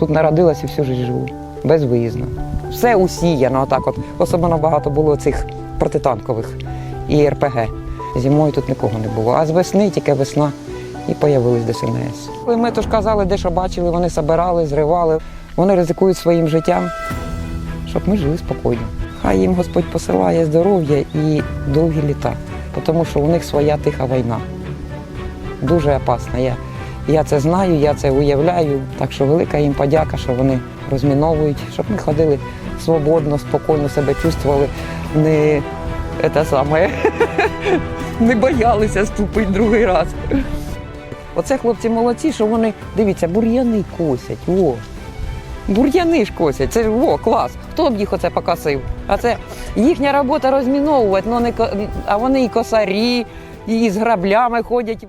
Тут народилась і всю життя живу. Безвиїзно. Все усіяно, отак от. Особливо багато було цих протитанкових і РПГ. Зимою тут нікого не було. А з весни, тільки весна, і появились ДСНС. І Ми то казали, де що бачили, вони забирали, зривали. Вони ризикують своїм життям, щоб ми жили спокійно. Хай їм Господь посилає здоров'я і довгі літа, тому що у них своя тиха війна. Дуже опасна. Я, це знаю, я це уявляю. Так що велика їм подяка, що вони розміновують, щоб ми ходили свободно, спокійно себе чувствували, не, це саме, не боялися ступити другий раз. Оце хлопці молодці, що вони, дивіться, бур'яни косять. О, бур'яни ж косять. Це о, клас. Хто б їх оце покосив? А це їхня робота розміновувати, ну, не, а вони і косарі, і з граблями ходять.